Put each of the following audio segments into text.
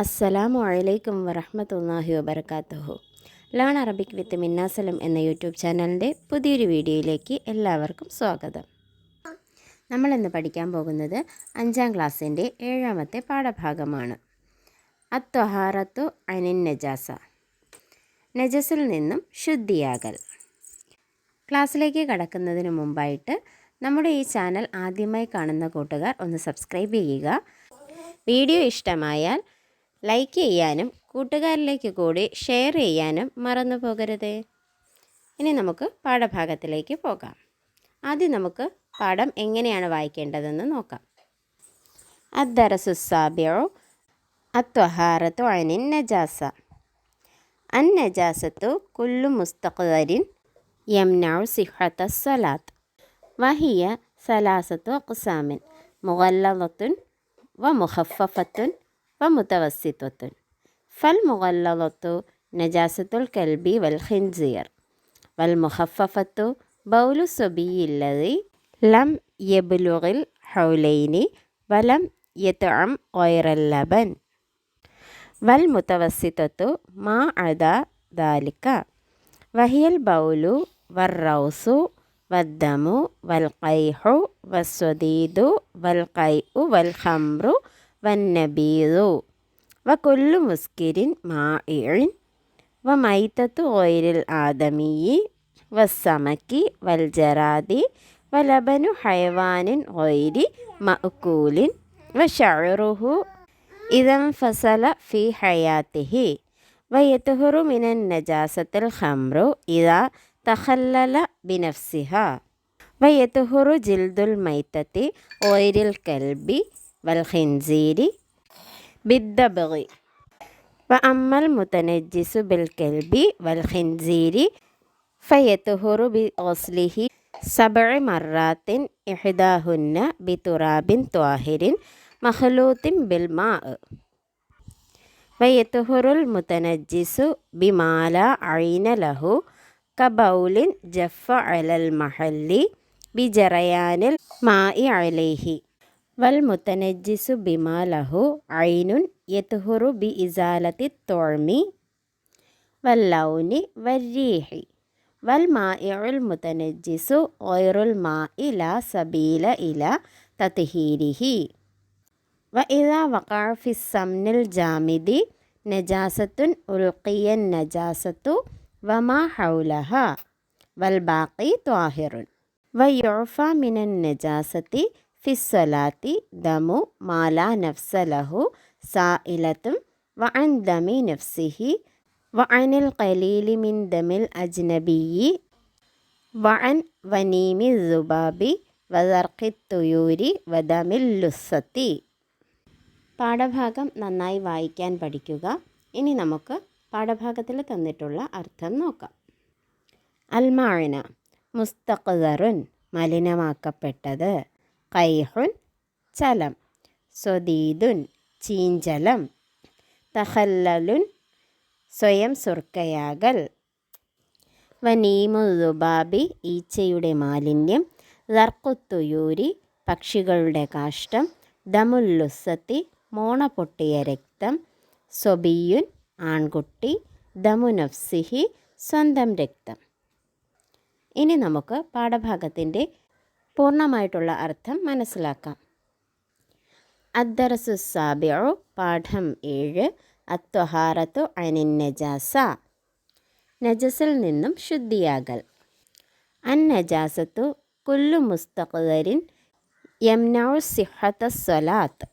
അസ്സലാമു അലൈക്കും വറഹമത്തല്ലാഹി വബർക്കാത്തുഹു ലേൺ അറബിക് വിത്ത് മിന്നാസലം എന്ന യൂട്യൂബ് ചാനലിന്റെ പുതിയൊരു വീഡിയോയിലേക്ക് എല്ലാവർക്കും സ്വാഗതം. നമ്മളിന്ന് പഠിക്കാൻ പോകുന്നത് അഞ്ചാം ക്ലാസ്സിന്റെ ഏഴാമത്തെ പാഠഭാഗമാണ്. അത്വഹാറത്തു അനിൻ നജാസ. നജസിൽ നിന്നും ശുദ്ധിയാകൽ. ക്ലാസ്സിലേക്ക് കടക്കുന്നതിന് മുമ്പായിട്ട് നമ്മുടെ ഈ ചാനൽ ആദ്യമായി കാണുന്ന കൂട്ടുകാർ ഒന്ന് സബ്സ്ക്രൈബ് ചെയ്യുക. വീഡിയോ ഇഷ്ടമായാൽ ലൈക്ക് ചെയ്യാനും കൂട്ടുകാരിലേക്ക് കൂടി ഷെയർ ചെയ്യാനും മറന്നു പോകരുത്. ഇനി നമുക്ക് പാഠഭാഗത്തിലേക്ക് പോകാം. ആദ്യം നമുക്ക് പാഠം എങ്ങനെയാണ് വായിക്കേണ്ടതെന്ന് നോക്കാം. അദ്ദറസുസാബിയോ അത്വഹാറത്തു അനിൻ നജാസ. അൻ നജാസത്തു കുല്ലു മുസ്തഖറിൻ യംനൗ സിഹത്ത സലാത്ത്. വഹിയ സലാസത്തു അഖ്സാമിൻ വ വമുഖഫഫത്തുൻ ومتوسطة. فالمغلظة نجاسة الكلب والخنزير والمخففة بول الصبي الذي لم يبلغ الحولين ولم يطعم غير اللبن. والمتوسطة ما عدا ذلك وهي البول والروس والدم والقيح والصديد والقيء والخمر വന്നബീദു. വ കൊല്ലു മുസ്കിരിൻ മാഇൻ വ മൈത്തത്തു ഓയിരിൽ ആദമിയി. വസ്സമക്കി വൽജറാദി വലബനു ഹൈവാനിൻ ഓയിരി മഅക്കൂലിൻ വ ഷഅറുഹു ഇതം ഫസല ഫി ഹയാത്തിഹി. വയത്തുഹുറു മിനൻ നജാസത്തിൽ ഹംറു ഇതാ തഹല്ലല ബിനഫ്സിഹ. വയത്തുഹുറു ജിൽദുൽ മൈത്തത്തി ഓയിരിൽ കൽബി. والخنزير. بالدبغ. وأما المتنجس بالكلب والخنزير فيطهر بغسله سبع مرات إحداهن بتراب طاهر مخلوط بالماء. ويطهر المتنجس بما لا عين له كبول جف على المحل بجريان الماء عليه. والمتنجس بما له عين يطهر بإزالة الطعم واللون والريح والمائع المتنجس غير الماء لا سبيل إلى تطهيره وإذا وقع في السمن الجامد نجاسة ألقي النجاسة وما حولها والباقي طاهر ويعفى من النجاسة في الصلاة ഫിസ്സലാത്തി ദമു മാല നഫ്സലഹു സായിലത്തും ഇലത്തും ദമി നഫ്സിഹി വഅനിൽ കലീലി മിൻ ദമിൽ അജ്നബിയി വഅൻ വനീമി സുബാബി വദർഖി തുയൂരി വദമിൽ ലുസത്തി പാഠഭാഗം നന്നായി വായിക്കാൻ പഠിക്കുക. ഇനി നമുക്ക് പാഠഭാഗത്തിൽ തന്നിട്ടുള്ള അർത്ഥം നോക്കാം. അൽമാഴന മുസ്തഖറുൻ മലിനമാക്കപ്പെട്ടത്. കൈഹുൻ ചലം. സ്വദീദുൻ ചീഞ്ചലം. തഹല്ലലുൻ സ്വയം സുർക്കയാകൽ. വനീമുബാബി ഈച്ചയുടെ മാലിന്യം. ദർക്കുത്തുയൂരി പക്ഷികളുടെ കാഷ്ടം. ദമുല്ലുസത്തി മോണ പൊട്ടിയ രക്തം. സൊബിയുൻ ആൺകുട്ടി. ദമുനഫ്സിഹി സ്വന്തം രക്തം. ഇനി നമുക്ക് പാഠഭാഗത്തിന്റെ പൂർണമായിട്ടുള്ള അർത്ഥം മനസ്സിലാക്കാം. അദ്ദറസു സാബിഉ പാഠം ഏഴ് അത്വഹാറത്തു അനിൻ നജാസ. നജസിൽ നിന്നും ശുദ്ധിയാകൽ. അൻ നജാസത്തു കുല്ലു മുസ്തഖരിൻ യംനൗ സിഹത്ത സ്വലാത്ത്.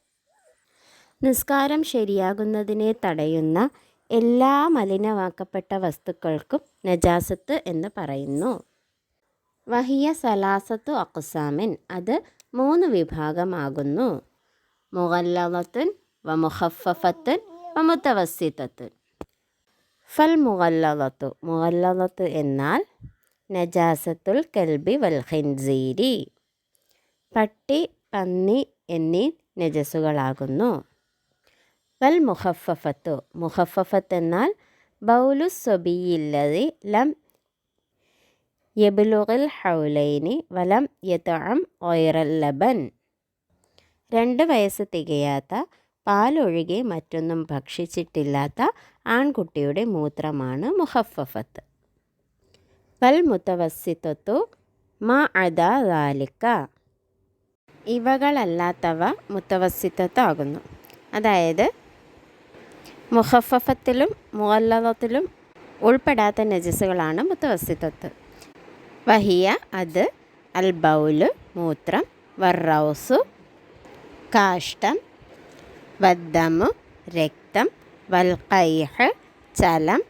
നിസ്കാരം ശരിയാകുന്നതിനെ തടയുന്ന എല്ലാ മലിനമാക്കപ്പെട്ട വസ്തുക്കൾക്കും നജാസത്ത് എന്ന് പറയുന്നു. വഹിയ സലാസത്തു അക്കുസാമിൻ അത് മൂന്ന് വിഭാഗമാകുന്നു. മുഗല്ലവത്തുൻ വ മുഹഫത്തുൻ വ മുത്തവസിത്തത്തുൻ ഫൽ മുഗല്ലവത്തു മുഗല്ലവത്ത് എന്നാൽ നജാസത്തുൽ കൽബി വൽ ഖിൻസീരി. പട്ടി പന്നി എന്നീ നജസുകളാകുന്നു വൽ മുഹഫഫത്തു. മുഹഫഫത്ത് എന്നാൽ ബൗലു സൊബിയില്ലതി ലം യബുലുഗൽ ഹൗലൈനി വലം യതഅം ഒയറൽ ലബൻ രണ്ട് വയസ്സ് തികയാത്ത പാലൊഴികെ മറ്റൊന്നും ഭക്ഷിച്ചിട്ടില്ലാത്ത ആൺകുട്ടിയുടെ മൂത്രമാണ് മുഹഫഫത്ത്. വൽ മുത്തവസ്സിത്വത്തു മാ അദാ ദാലിക്ക. ഇവകളല്ലാത്തവ മുത്തവസ്സിത്വത്താകുന്നു അതായത് മുഹഫഫത്തിലും മുഹല്ലതത്തിലും ഉൾപ്പെടാത്ത നജസുകളാണ് മുത്തവസ്സിത്തത്ത് വഹിയ അത് അൽബൗൽ മൂത്രം വർറൗസു കാഷ്ടം വദ്ദമു രക്തം വൽക്കൈഹ് ചലം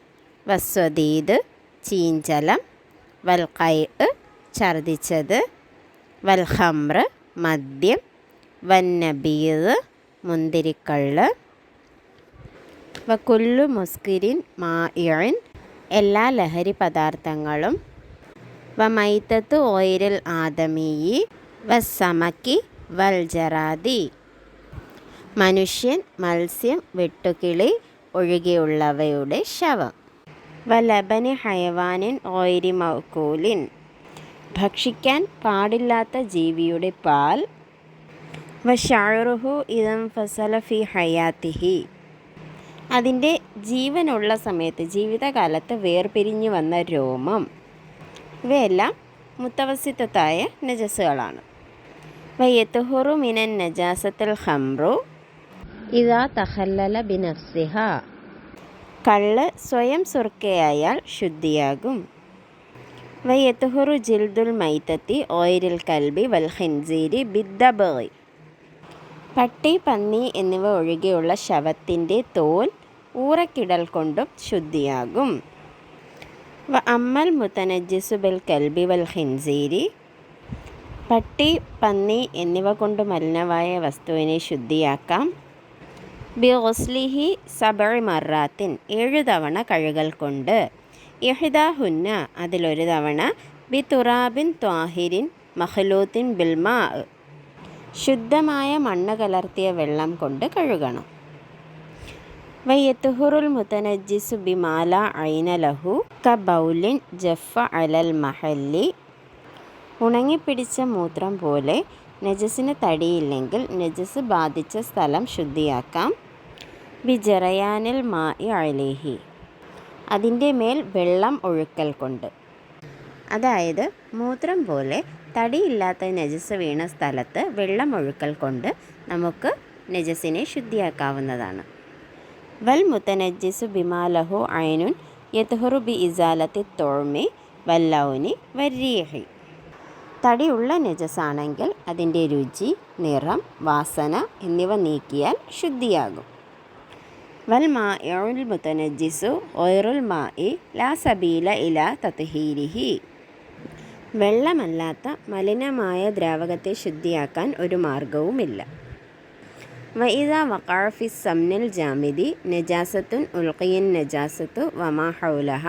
വസ്വദീദ് ചീഞ്ചലം വൽക്കൈ ഛർദിച്ചത് വൽഹമ്ര മദ്യം വന്നബീദ് മുന്തിരിക്കള്ള്. വക്കുല്ലു മുസ്കിരിൻ മായിൻ എല്ലാ ലഹരി പദാർത്ഥങ്ങളും വ ഓയിരിൽ ആദമീയി വസമക്കി വൽജറാദി മനുഷ്യൻ മത്സ്യം വെട്ടുകിളി ഒഴികെയുള്ളവയുടെ ശവം. വലബനി ഹയവാനിൻ ഓയിരി മൗക്കൂലിൻ. ഭക്ഷിക്കാൻ പാടില്ലാത്ത ജീവിയുടെ പാൽ. വ ഇതം ഫസല ഫി ഹയാത്തിഹി. അതിന്റെ ജീവനുള്ള സമയത്ത് ജീവിതകാലത്ത് വേർപിരിഞ്ഞു വന്ന രോമം. ഇവയെല്ലാം മുത്തവസിത്തത്തായ നജസുകളാണ് വയ്യത്തുഹുറു മിനൻ നജാസത്തുൽ ഹംറു ഇതാ തഹല്ലല ബിനഫ്സിഹ. കള്ള് സ്വയം സുർക്കയായാൽ ശുദ്ധിയാകും. വയ്യത്തുഹുറു ജിൽദുൽ മൈത്തത്തി ഓയിരിൽ കൽബി വൽ ബിദ്ദബി ബിദ്ദബോയ് പട്ടി പന്നി എന്നിവ ഒഴികെയുള്ള ശവത്തിന്റെ തോൽ ഊറക്കിടൽ കൊണ്ടും ശുദ്ധിയാകും. വ അമ്മൽ മുത്തനജിസു ബിൽ കൽബി വൽ ഹിൻസീരി പട്ടി പന്നി എന്നിവ കൊണ്ട് മലിനമായ വസ്തുവിനെ ശുദ്ധിയാക്കാം. ബി ഒസ്ലിഹി സബഴ് മറാത്തിൻ ഏഴു തവണ കഴുകൽ കൊണ്ട്. യഹിദാഹുന്ന അതിലൊരു തവണ ബി തുറാബിൻ ത്വാഹിരിൻ മഹലൂത്തിൻ ബിൽമാ ശുദ്ധമായ മണ്ണ് കലർത്തിയ വെള്ളം കൊണ്ട് കഴുകണം. വയ്യത്തുഹുറുൽ മുത്തനജിസു ബിമാല ഐനലഹു ക ബൗലിൻ ജഫ അലൽ മഹല്ലി. ഉണങ്ങിപ്പിടിച്ച മൂത്രം പോലെ നജസിന് തടിയില്ലെങ്കിൽ നജസ് ബാധിച്ച സ്ഥലം ശുദ്ധിയാക്കാം. ബിജറയാനിൽ മാ അലേഹി. അതിന്റെ മേൽ വെള്ളം ഒഴുക്കൽ കൊണ്ട്. അതായത് മൂത്രം പോലെ തടിയില്ലാത്ത നജസ് വീണ സ്ഥലത്ത് വെള്ളം ഒഴുക്കൽ കൊണ്ട് നമുക്ക് നജസിനെ ശുദ്ധിയാക്കാവുന്നതാണ്. വൽ മുത്തനജ്ജിസു ബിമാലഹു ഐനുൻ യത്ഹുറു ബി ഇസാലത്തി തോഴ്മി വല്ലൗനി വരീഹി തടിയുള്ള നജസാണെങ്കിൽ അതിന്റെ രുചി നിറം വാസന എന്നിവ നീക്കിയാൽ ശുദ്ധിയാകും. വൽ മാ മുത്തനജിസു ഒയറുൽ മാ ഇ ലാ സബീല ഇല തത്ഹീരിഹി. വെള്ളമല്ലാത്ത മലിനമായ ദ്രാവകത്തെ ശുദ്ധിയാക്കാൻ ഒരു മാർഗവുമില്ല വൈദ വക്കാഫി സംനിൽ ജാമിതി നജാസത്തുൻ ഉൽക്കിയൻ നജാസത്തു വമാ ഹൗലഹ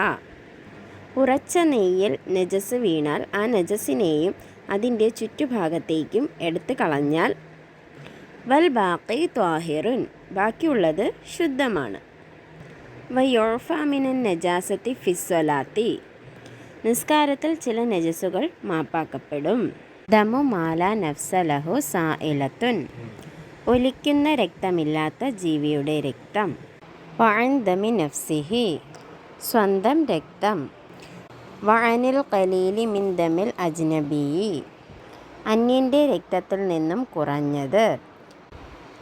ഉറച്ച നെയ്യിൽ നജസ് വീണാൽ ആ നജസിനെയും അതിന്റെ ചുറ്റുഭാഗത്തേക്കും എടുത്തു കളഞ്ഞാൽ വൽ ബാക്കി ത്വാഹിറുൻ ബാക്കിയുള്ളത് ശുദ്ധമാണ്. വയോഫാമിനൻ നജാസത്തി ഫിസ്വലാത്തി നിസ്കാരത്തിൽ ചില നജസുകൾ മാപ്പാക്കപ്പെടും. ദമു മാല നഫ്സലഹു സായിലത്തുൻ ഒലിക്കുന്ന രക്തമില്ലാത്ത ജീവിയുടെ രക്തം. വഴന്തമി നഫ്സിഹി സ്വന്തം രക്തം. വഴനിൽ കലീലി മിൻ ദമിൽ അജ്നബിയി അന്യന്റെ രക്തത്തിൽ നിന്നും കുറഞ്ഞത്.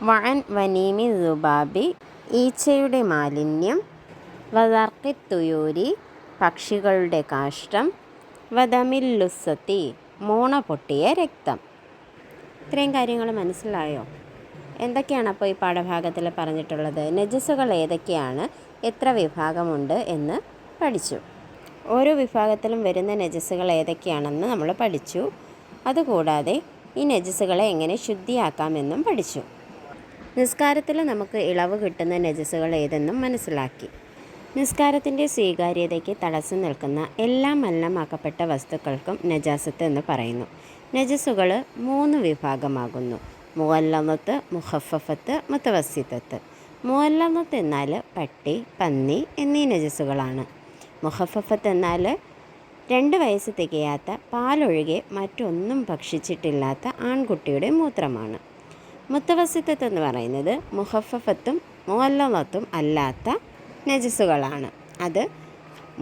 വഅൻ വനീമി ദുബാബി ഈച്ചയുടെ മാലിന്യം. വദർക്കി തുയൂരി പക്ഷികളുടെ കാഷ്ടം. വദമില്ലുസത്തി മൂണ പൊട്ടിയ രക്തം. ഇത്രയും കാര്യങ്ങൾ മനസ്സിലായോ? എന്തൊക്കെയാണ് അപ്പോൾ ഈ പാഠഭാഗത്തിൽ പറഞ്ഞിട്ടുള്ളത്? നജസ്സുകൾ ഏതൊക്കെയാണ്? എത്ര വിഭാഗമുണ്ട് എന്ന് പഠിച്ചു. ഓരോ വിഭാഗത്തിലും വരുന്ന നജസ്സുകൾ ഏതൊക്കെയാണെന്ന് നമ്മൾ പഠിച്ചു. അതുകൂടാതെ ഈ നജസ്സുകളെ എങ്ങനെ ശുദ്ധിയാക്കാമെന്നും പഠിച്ചു. നിസ്കാരത്തിൽ നമുക്ക് ഇളവ് കിട്ടുന്ന നജസ്സുകൾ ഏതെന്നും മനസ്സിലാക്കി. നിസ്കാരത്തിന്റെ സ്വീകാര്യതയ്ക്ക് തടസ്സം നിൽക്കുന്ന എല്ലാ മലിനമാക്കപ്പെട്ട വസ്തുക്കൾക്കും നജാസത്ത് എന്ന് പറയുന്നു. നജസ്സുകൾ മൂന്ന് വിഭാഗമാകുന്നു. മുവല്ലമത്ത് മുഹഫഫത്ത് മുത്തവസിത്തത്ത് മുവല്ലമത്ത് എന്നാൽ പട്ടി പന്നി എന്നീ നജസ്സുകളാണ്. മുഹഫഫത്ത് എന്നാൽ രണ്ട് വയസ്സ് തികയാത്ത പാലൊഴികെ മറ്റൊന്നും ഭക്ഷിച്ചിട്ടില്ലാത്ത ആൺകുട്ടിയുടെ മൂത്രമാണ്. മുത്തവസിത്തത്ത് എന്ന് പറയുന്നത് മുഹഫഫത്തും മുവല്ലമത്തും അല്ലാത്ത നജസ്സുകളാണ്. അത്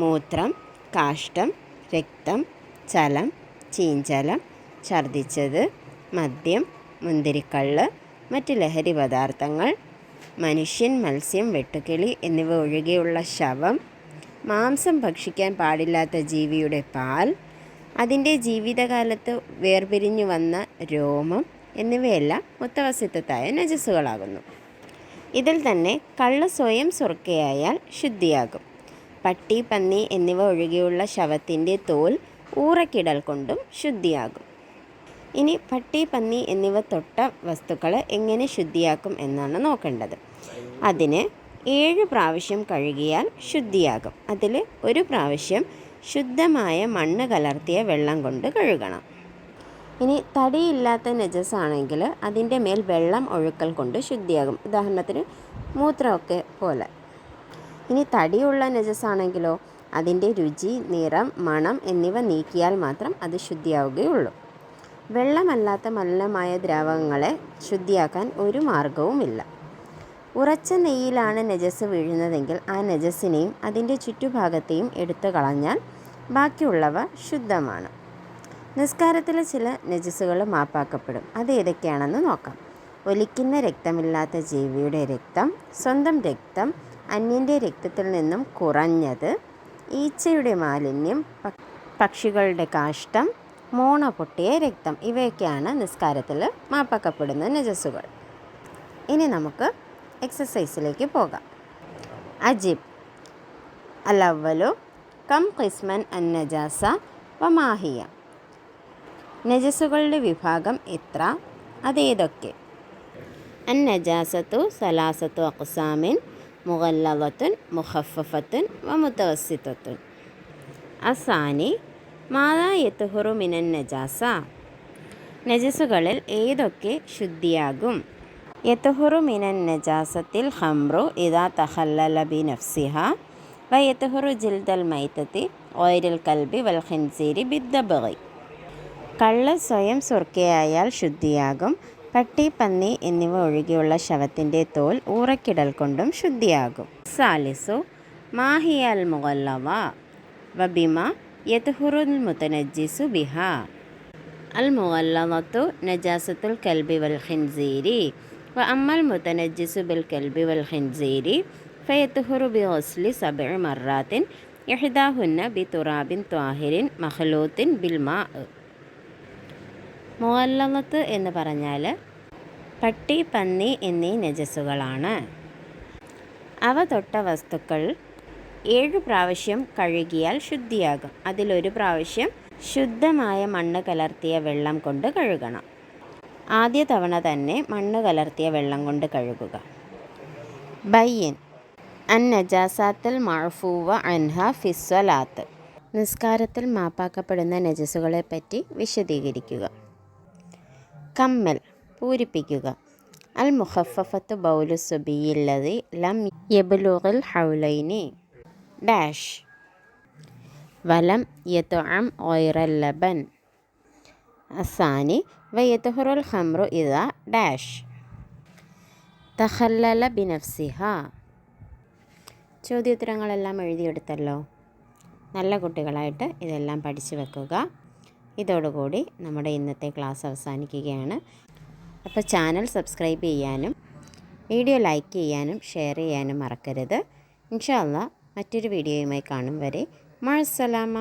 മൂത്രം കാഷ്ടം രക്തം ചലം ചീഞ്ചലം ഛർദിച്ചത് മദ്യം മുന്തിരിക്കള്ള് മറ്റ് ലഹരി പദാർത്ഥങ്ങൾ മനുഷ്യൻ മത്സ്യം വെട്ടുക്കിളി എന്നിവ ഒഴികെയുള്ള ശവം മാംസം ഭക്ഷിക്കാൻ പാടില്ലാത്ത ജീവിയുടെ പാൽ അതിന്റെ ജീവിതകാലത്ത് വേർപിരിഞ്ഞു വന്ന രോമം എന്നിവയെല്ലാം മുത്തവസിത്വത്തായ നജസ്സുകളാകുന്നു. ഇതിൽ തന്നെ കള്ള് സ്വയം സുർക്കയായാൽ ശുദ്ധിയാകും. പട്ടി പന്നി എന്നിവ ഒഴികെയുള്ള ശവത്തിന്റെ തോൽ ഊറക്കിടൽ കൊണ്ടും ശുദ്ധിയാകും. ഇനി പട്ടി പന്നി എന്നിവ തൊട്ട വസ്തുക്കൾ എങ്ങനെ ശുദ്ധിയാക്കും എന്നാണ് നോക്കേണ്ടത്. അതിന് ഏഴ് പ്രാവശ്യം കഴുകിയാൽ ശുദ്ധിയാകും. അതിൽ ഒരു പ്രാവശ്യം ശുദ്ധമായ മണ്ണ് കലർത്തിയ വെള്ളം കൊണ്ട് കഴുകണം. ഇനി തടിയില്ലാത്ത നജസാണെങ്കിൽ അതിന്റെ മേൽ വെള്ളം ഒഴുക്കൽ കൊണ്ട് ശുദ്ധിയാകും. ഉദാഹരണത്തിന് മൂത്രമൊക്കെ പോലെ. ഇനി തടിയുള്ള നജസാണെങ്കിലോ അതിന്റെ രുചി നിറം മണം എന്നിവ നീക്കിയാൽ മാത്രം അത് ശുദ്ധിയാവുകയുള്ളൂ. വെള്ളമല്ലാത്ത മലിനമായ ദ്രാവകങ്ങളെ ശുദ്ധിയാക്കാൻ ഒരു മാർഗവുമില്ല ഉറച്ച നെയ്യിലാണ് നജസ് വീഴുന്നതെങ്കിൽ ആ നജസ്സിനെയും അതിന്റെ ചുറ്റുഭാഗത്തെയും എടുത്തു കളഞ്ഞാൽ ബാക്കിയുള്ളവ ശുദ്ധമാണ്. നിസ്കാരത്തിലെ ചില നജസ്സുകൾ മാപ്പാക്കപ്പെടും. അത് ഏതൊക്കെയാണെന്ന് നോക്കാം. ഒലിക്കുന്ന രക്തമില്ലാത്ത ജീവിയുടെ രക്തം സ്വന്തം രക്തം അന്യന്റെ രക്തത്തിൽ നിന്നും കുറഞ്ഞത് ഈച്ചയുടെ മാലിന്യം പക്ഷികളുടെ കാഷ്ടം മോണ പൊട്ടിയ രക്തം. ഇവയൊക്കെയാണ് നിസ്കാരത്തിൽ മാപ്പാക്കപ്പെടുന്ന നജസ്സുകൾ. ഇനി നമുക്ക് എക്സസൈസിലേക്ക് പോകാം. അജിബ് അലവലു കം ഖിസ്മൻ അൻ നജാസ വമാഹിയ നജസ്സുകളുടെ വിഭാഗം എത്ര? അതേതൊക്കെ അൻ നജാസത്തു സലാസത്തു അക്സാമിൻ മുഗല്ലവത്തുൻ മുഹഫത്തുൻ വ മുത്തവസിത്തത്തുൻ അസാനി മാതാ യത്തുഹുറു മിനൻ നജാസ നജസുകളിൽ ഏതൊക്കെ ശുദ്ധിയാകും? യത്തുഹുറു മിനൻ നജാസത്തിൽ ഹംറു ഇതാ തഹല്ലല ബി നഫ്സിഹ വ യത്തുഹുറു ജിൽദൽ മൈത്തത്തി ഓയിരൽ കൽബി വൽ ബിദ്ദബി കള്ള് സ്വയം സുർക്കയായാൽ ശുദ്ധിയാകും. പട്ടി പന്നി എന്നിവ ഒഴികെയുള്ള ശവത്തിന്റെ തോൽ ഊറക്കിടൽ കൊണ്ടും ശുദ്ധിയാകും. സാലിസു മാഹിയൽ മുഗല്ലവ. വബിമ യത്ഹുറുൽ മുത്തനജിസു ബിഹ അൽ മുഗല്ലവത്തു നജാസത്തുൽ കൽബി വൽ ഖിൻസീരി വ അമ്മൽ മുത്തനജിസു ബിൽ കൽബി വൽ ഖിൻസീരി ഫയത്തുഹുറു ബി ഹൊസ്ലി സബ് മറാത്തിൻ യഹിദാഹുന്ന ബി തുറാബിൻ ത്വാഹിരിൻ മഹ്ലൂത്തിൻ ബിൽ മാ മുവല്ലമത്ത് എന്ന് പറഞ്ഞാൽ പട്ടി പന്നി എന്നീ നജസ്സുകളാണ്. അവ തൊട്ട വസ്തുക്കൾ ഏഴ് പ്രാവശ്യം കഴുകിയാൽ ശുദ്ധിയാകും. അതിലൊരു പ്രാവശ്യം ശുദ്ധമായ മണ്ണ് കലർത്തിയ വെള്ളം കൊണ്ട് കഴുകണം. ആദ്യ തവണ തന്നെ മണ്ണ് കലർത്തിയ വെള്ളം കൊണ്ട് കഴുകുക. ബയ്യൻ. അൻ നജാസാത്തൽ മഴഫൂവ അൻഹ ഫിസ്വലാത്ത്. നിസ്കാരത്തിൽ മാപ്പാക്കപ്പെടുന്ന നജസുകളെ പറ്റി വിശദീകരിക്കുക. കമ്മൽ. പൂരിപ്പിക്കുക. അൽ മുഹഫത്ത് ബൗലു സുബിയില്ലതി ലം യബുലുൽ ഹൗലൈനി. ഡാഷ് വലം യതുഅം ഓയിറൽ ലബൻ. അസാനി വയത്തുഹുറുൽ ഹംറു ഇത ഡാഷ്. തഹല്ലല ബിനഫ്സിഹ. ചോദ്യോത്തരങ്ങളെല്ലാം എഴുതിയെടുത്തല്ലോ. നല്ല കുട്ടികളായിട്ട് ഇതെല്ലാം പഠിച്ചു വെക്കുക. ഇതോടുകൂടി നമ്മുടെ ഇന്നത്തെ ക്ലാസ് അവസാനിക്കുകയാണ്. അപ്പോൾ ചാനൽ സബ്സ്ക്രൈബ് ചെയ്യാനും വീഡിയോ ലൈക്ക് ചെയ്യാനും ഷെയർ ചെയ്യാനും മറക്കരുത്. ഇൻഷാല്ല മറ്റൊരു വീഡിയോയുമായി കാണും വരെ മഴസലാമ